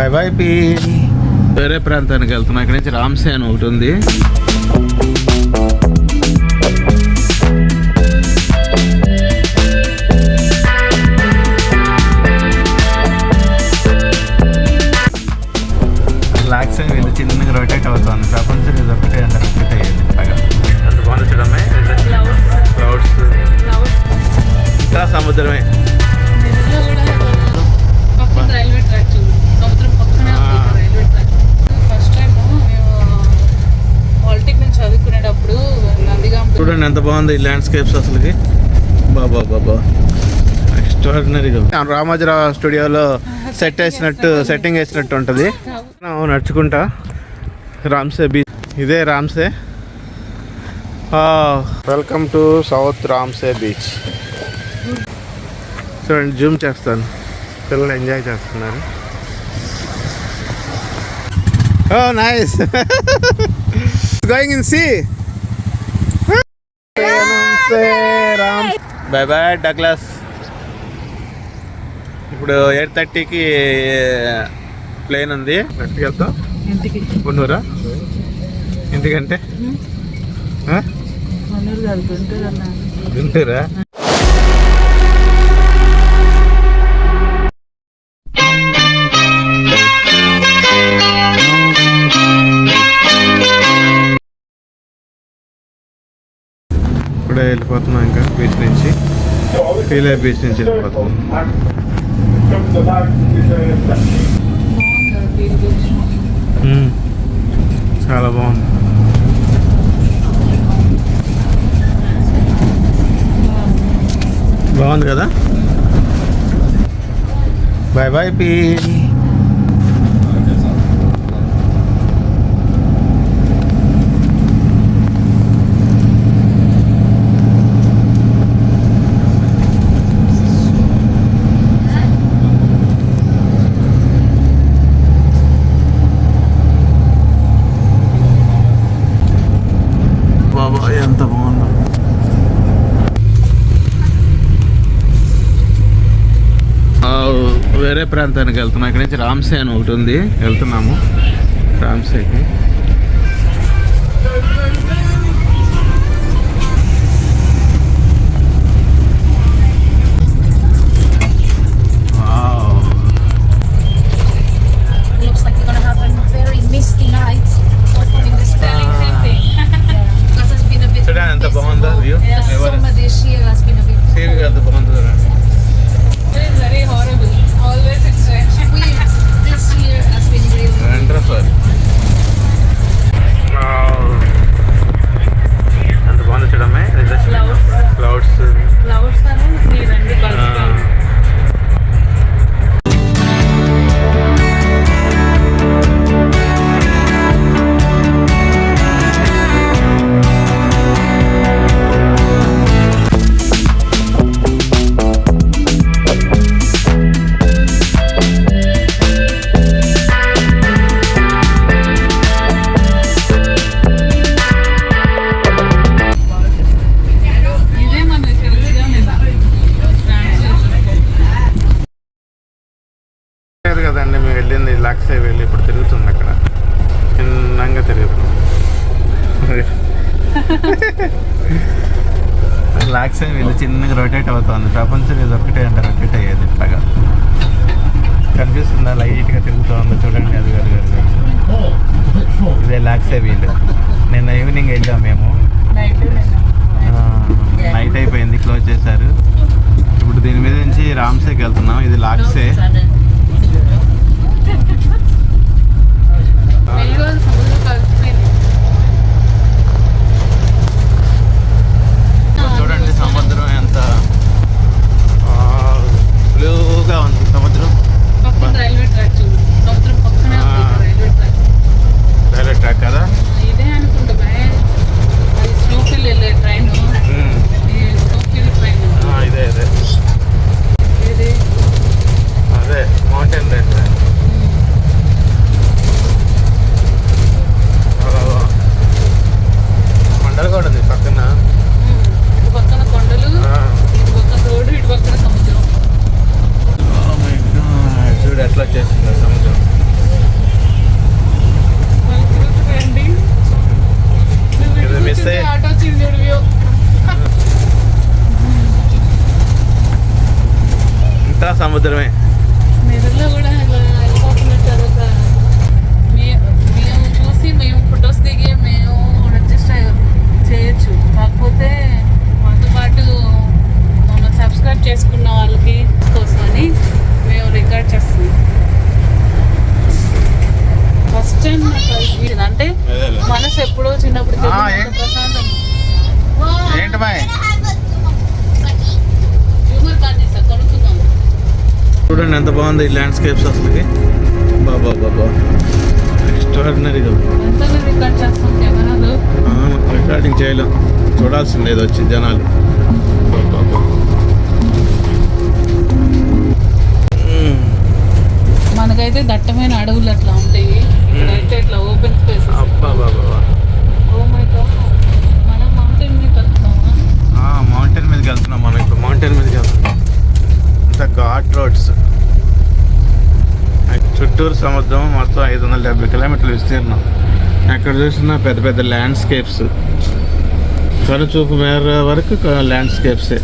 Bye bye P. వేరే ప్రాంతానికి వెళ్తున్నాం. ఇక్కడ నుంచి రామ్సే అని ఒకటి ఉంది. లాక్స్ వీళ్ళు చిన్నగా రొటేట్ అవుతుంది ప్రపంచం ఇది ఒకటే అంత రొటేట్ అయ్యేది. బాగా అంత బాగుంది చూడమే క్లౌడ్స్ ఇంకా సముద్రమే. చూడండి ఎంత బాగుంది ఈ ల్యాండ్స్కేప్స్ అసలుకి. బాబా బాబా ఎక్స్ట్రాడినరీగా రామోజీరావు స్టూడియోలో సెట్ వేసినట్టు సెట్టింగ్ వేసినట్టు ఉంటుంది. నడుచుకుంటా. రామ్సే బీచ్ ఇదే Ramsey. Welcome to south Ramsey beach చూడండి జూమ్ చేస్తాను. పిల్లలు ఎంజాయ్ చేస్తున్నారు. ఓ nice going in sea bye bye Douglas ఇప్పుడు ఎయిట్ థర్టీకి ప్లేన్ ఉంది. ఎక్కడికి వెళ్తాం ఇంటికి. గుంటూరా ఎందుకంటే గుంటూరు? ఇప్పుడే వెళ్ళిపోతున్నాం ఇంకా బీచ్ నుంచి. ఫీలే బీచ్ నుంచి వెళ్ళిపోతున్నాం. చాలా బాగుంది. బాగుంది కదా? బాయ్ బాయ్ పీ బాబా ఎంత బాగుందో ఆ, వేరే ప్రాంతానికి వెళ్తున్నాం. ఇక్కడ నుంచి రామ్సే అని ఒకటి ఉంది. వెళ్తున్నాము. రామ్సేకి వెళ్ళి ఇప్పుడు తిరుగుతుంది అక్కడ. చిన్నంగా తిరుగుతుంది. లాక్సే వెళ్ళి చిన్నగా రొటేట్ అవుతుంది. ప్రపంచం ఇది ఒకటే అంట రొటేట్ అయ్యేది ఇట్లాగా కనిపిస్తుందా? లైట్గా తిరుగుతుంది. చూడండి అది అది అది ఇదే లాక్సే వీలు నిన్న ఈవినింగ్ వెళ్ళాం మేము. నైట్ నైట్ అయిపోయింది క్లోజ్ చేశారు. ఇప్పుడు దీని మీద నుంచి రామ్సేకి వెళ్తున్నాం. ఇది లాక్సే వెలుగు సముద్రం కలిసిపోయింది చూడండి సముద్రం ఎంత బ్లూగా ఉంది సముద్రం పక్కన రైల్వే ట్రాక్ చూడు సముద్రం పక్కనే ఉంది ఆ. రైల్వే ట్రాక్ రైల్వే ట్రాక్ కదా ఇదే అనుకుంటా భయ అది స్లోకి వెళ్ళే ట్రైన్ ఉమ్. స్లోకి వెళ్ళే ట్రైన్ ఆ, ఇదే ఇదే ఇది అదే సముద్రమే నిధుల్లో కూడా ఇలా వెళ్ళిపోతున్నట్టు అదొక మే- మేము చూసి మేము ఫొటోస్ దిగి మేము అడ్జస్ట్ చేయొచ్చు కాకపోతే మాతో పాటు మమ్మల్ని సబ్స్క్రైబ్ చేసుకున్న వాళ్ళకి కోసమని మేము రికార్డ్ చేస్తున్నాం ఫస్ట్ టైం అంటే మనసు ఎప్పుడో చిన్నప్పుడు ఆ, తెలియదు, ఏ- అంత ప్రశాంతం ఏంటి బాయ్ హ్యూమర్ కార్డ్ సార్ కొనుక్కుందాం చూడండి ఎంత బాగుంది ఈ ల్యాండ్స్కేప్స్ అసలుకి. బాబా బాబా ఎక్స్ట్రాడినరీగా రికార్డింగ్ చేయలేం. చూడాల్సిందే వచ్చి జనాలు. మనకైతే దట్టమైన అడవులు అట్లా ఉంటాయి. ఇక్కడైతే ఇట్లా ఓపెన్ స్పేస్ అబ్బా బాబా మనం మౌంటైన్ మీదకి వెళ్తున్నాం మనం. ఇప్పుడు మౌంటైన్ మీదకి వెళ్తున్నాం. అంత ఘాట్ రోడ్స్ చుట్టూరు సముద్రం మొత్తం ఐదు వందల డెబ్బై కిలోమీటర్లు విస్తీర్ణం. ఎక్కడ చూసినా పెద్ద పెద్ద ల్యాండ్స్కేప్స్ కనుచూపు మేర వరకు ల్యాండ్స్కేప్సే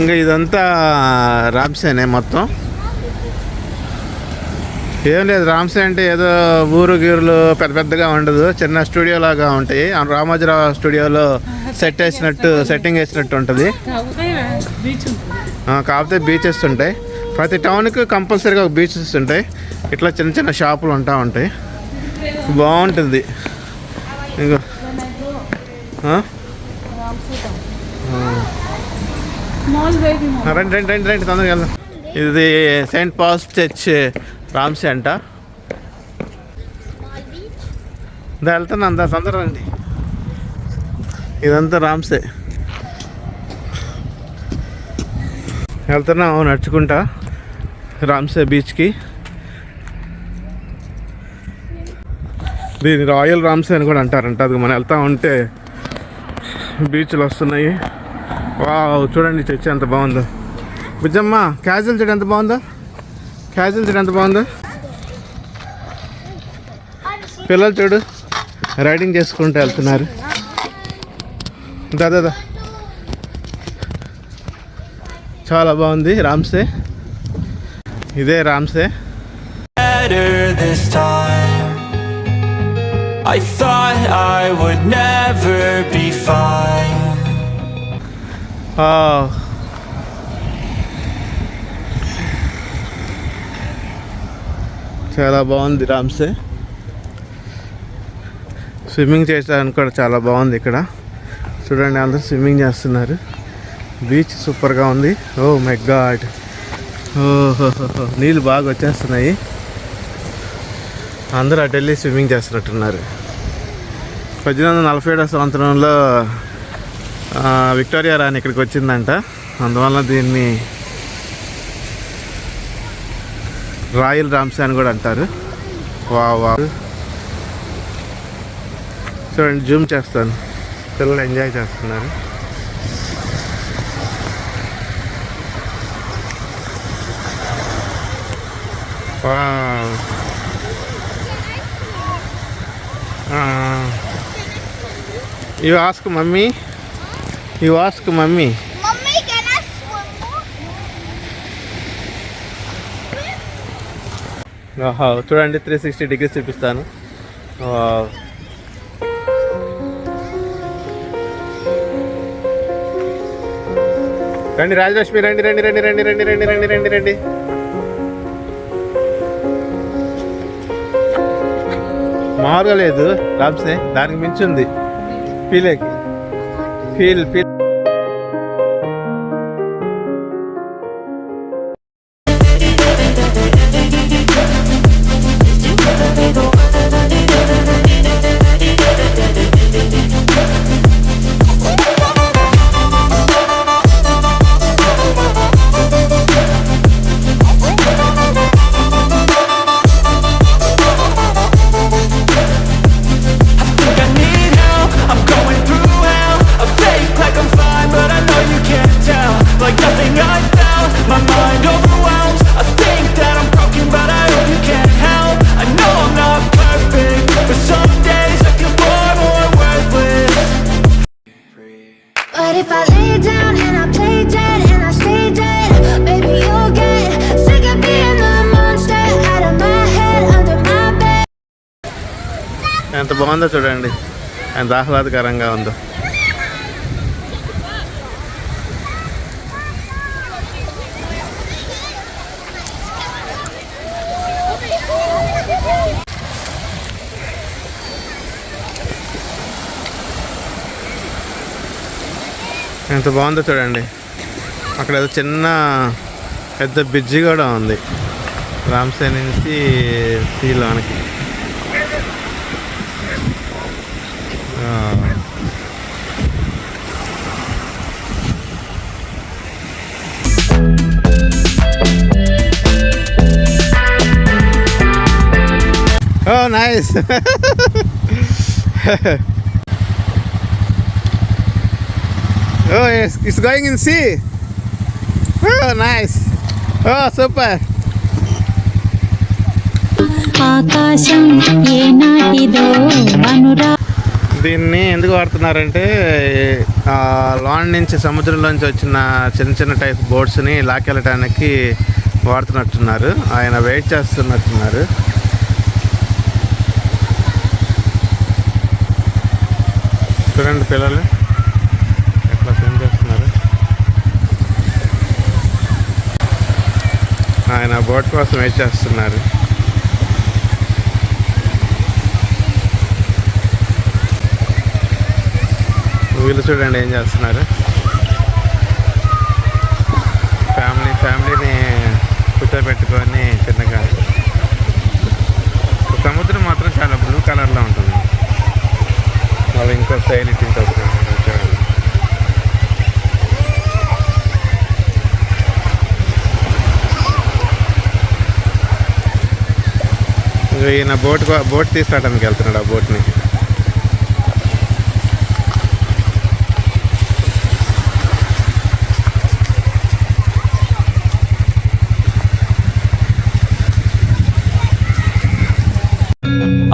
ఇంకా ఇదంతా రామ్సేనే మొత్తం. ఏం లేదు రామ్సే అంటే ఏదో ఊరు గీరులు పెద్ద పెద్దగా ఉండదు. చిన్న స్టూడియో లాగా ఉంటాయి. రామోజీరావు స్టూడియోలో సెట్ వేసినట్టు సెట్టింగ్ వేసినట్టు ఉంటుంది. కాకపోతే కాకపోతే బీచెస్ ఉంటాయి. ప్రతి టౌన్కి కంపల్సరీగా ఒక బీచెస్ ఉంటాయి. ఇట్లా చిన్న చిన్న షాపులు ఉంటా ఉంటాయి. బాగుంటుంది. ఇంకో ఆ? స్మాల్ బేబీ ఆ, రండి రండి రండి రండి తొందరగా వెళ్దాం. ఇది సెయింట్ పాల్స్ చర్చ్ రామ్సే అంట. దా వెళ్తున్నా అందా తొందర రండి. ఇదంతా రామ్సే. వెళ్తున్నాం నడుచుకుంటా. రామ్సే బీచ్కి. దీని రాయల్ రామ్సే అని కూడా అంటారంట. అది మనం వెళ్తా ఉంటే బీచ్లు వస్తున్నాయి. వావ్ చూడండి చర్చ్ ఎంత బాగుందో బుజ్జమ్మ క్యాజువల్ చూడు ఎంత బాగుందో క్యాజువల్ చూడు ఎంత బాగుందో పిల్లలు చూడు రైడింగ్ చేసుకుంటూ వెళ్తున్నారు దాదా దా. చాలా బాగుంది రామ్సే ఇదే Ramsey. I thought I would never be fine. చాలా బాగుంది రామ్సే. స్విమ్మింగ్ చేయడానికి కూడా చాలా బాగుంది ఇక్కడ. చూడండి అందరూ స్విమ్మింగ్ చేస్తున్నారు. బీచ్ సూపర్గా ఉంది. Oh my god. ఓహో నీళ్ళు బాగా వచ్చేస్తున్నాయి. అందరూ అటు వెళ్ళి స్విమ్మింగ్ చేస్తున్నట్టున్నారు. పద్దెనిమిది వందల నలభై ఏడవ సంవత్సరంలో విక్టోరియా రాణి ఇక్కడికి వచ్చిందంట. అందువల్ల దీన్ని రాయల్ రామ్సే అని కూడా అంటారు. వా వా చూడండి జూమ్ చేస్తాను. పిల్లలు ఎంజాయ్ చేస్తున్నారు. Wow. Ask mummy. You ask mummy. Mommy, can I swim? ఆహా, చూడండి త్రీ సిక్స్టీ డిగ్రీస్ చూపిస్తాను. రండి రాజలక్ష్మి రండి రండి రండి రండి రండి రండి రండి రండి రండి మామూలుగా లేదు రామ్సే దానికి మించి ఉంది పీలేకి ఫీల్ ఫీల్ బాగుందో చూడండి. ఎంత ఆహ్లాదకరంగా ఉందో. ఎంత బాగుందో చూడండి. అక్కడ ఏదో చిన్న పెద్ద బ్రిడ్జి కూడా ఉంది. రామ్సే నుంచి సీలోనికి Oh, nice. oh, yes, it's going in sea. Oh, nice. Oh, super. ఆకాశం ఏనాటిదో అనురా దీన్ని ఎందుకు వాడుతున్నారంటే లాండ్ నుంచి సముద్రంలోంచి వచ్చిన చిన్న చిన్న టైప్ బోట్స్ని లాక్కెళ్ళటానికి వాడుతున్నట్టున్నారు ఆయన వెయిట్ చేస్తున్నట్టున్నారు చూడండి పిల్లలు? ఎట్లా స్విమ్ చేస్తున్నారు? ఆయన బోట్ కోసం వెయిట్ చేస్తున్నారు. వీళ్ళు చూడండి ఏం చేస్తున్నారు. ఫ్యామిలీ ఫ్యామిలీని కూర్చోబెట్టుకొని చిన్నగా. సముద్రం మాత్రం చాలా బ్లూ కలర్లో ఉంటుంది. Can say anything ఇటు ఇంకో ఈయన బోట్ బోట్ తీసుకురావడానికి వెళ్తున్నాడు ఆ బోట్ని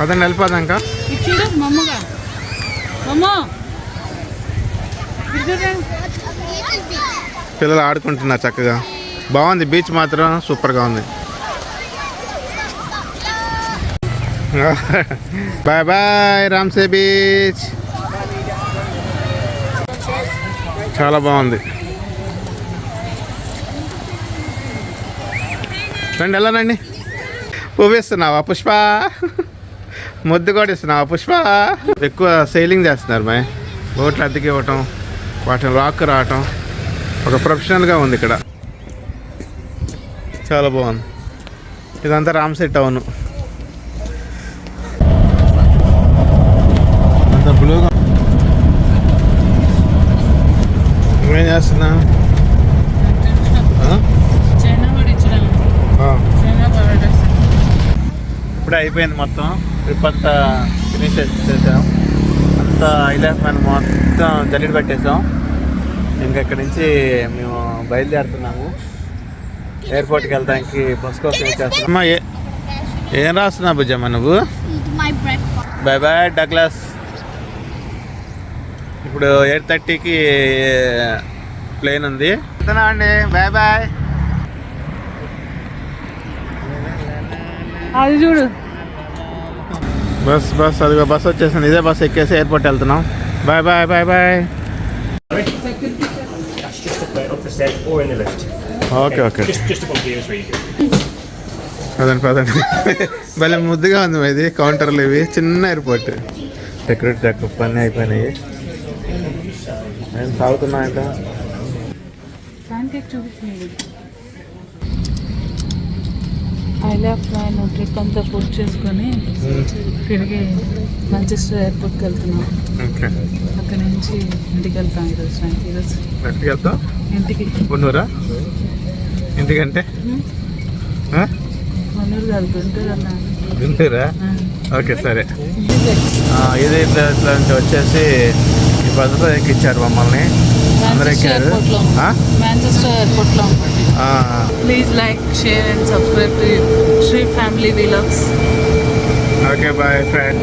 అతను వెళ్ళిపోదాక. మమ్మగా. మమ్మ. పిల్లలు ఆడుకుంటున్నారు చక్కగా. బాగుంది బీచ్ మాత్రం సూపర్గా ఉంది. Bye bye Ramsay beach. చాలా బాగుంది. రండి వెళ్ళనండి. పువ్విస్తున్నావా పుష్ప? ముద్దు కూడా ఇస్తున్నావు? పుష్ప? ఎక్కువ సెయిలింగ్ చేస్తున్నారు మై బోట్లు అద్దెకి ఇవ్వటం వాటిని రాక్ రావటం ఒక ప్రొఫెషనల్గా ఉంది ఇక్కడ. చాలా బాగుంది. ఇదంతా రామ్సెట్ టౌన్ అంత బ్లూగా ఏం చేస్తున్నా? ఇప్పుడే అయిపోయింది మొత్తం. ట్రిప్ అంతా ఫినిష్ చేసాం అంతా ఐలాఫ్ మ్యాన్ మొత్తం జల్లెడ పెట్టేసాం. ఇంకా ఇక్కడి నుంచి మేము బయలుదేరుతున్నాము. ఎయిర్పోర్ట్కి వెళ్ళడానికి బస్ కోసం వచ్చేస్తాం అమ్మా ఏ ఏం రాస్తున్నావు బుజ్జమ్మ నువ్వు. బాయ్ బాయ్ డగ్లాస్ ఇప్పుడు ఎయిట్ థర్టీకి ప్లేన్ ఉంది. అండి. బాయ్ బాయ్ అది చూడు. బస్ బస్ అదిగో బస్ వచ్చేసింది. ఇదే బస్ ఎక్కేసి ఎయిర్పోర్ట్ వెళ్తున్నాం. Bye bye bye bye. Okay okay Just, పదండి పదండి. భలే ముద్దుగా ఉంది ఇది కౌంటర్లు ఇవి. చిన్న ఎయిర్పోర్ట్ సెక్యూరిటీ చెకప్ పని అయిపోయినాయి. నేను సాగుతున్నా ఇంకా మ్యాన్ ట్రిప్ అంతా పూర్తి చేసుకొని తిరిగి మాంచెస్టర్ ఎయిర్పోర్ట్కి వెళ్తున్నాం. అక్కడి నుంచి ఇంటికి వెళ్తాం ఈరోజు సాయంత్రం. ఈరోజు ఎక్కడికి వెళ్తాం ఇంటికి. గున్నూరా ఇంటికంటే? ఆ? మనూరు కాదు గుంటూరు అన్నా. గుంటూరా? ఓకే సరే. ఇది. ఇట్లా ఇట్లా నుంచి వచ్చేసి ఈ బస్సులో ఎక్కిచ్చారు మమ్మల్ని. అందరూ మాంచెస్టర్ ఎక్కారు ఎయిర్పోర్ట్లో ఆ? మాంచెస్టర్ ఎయిర్పోర్ట్లో ఆ, please like share and subscribe to Shri family vlogs okay bye friend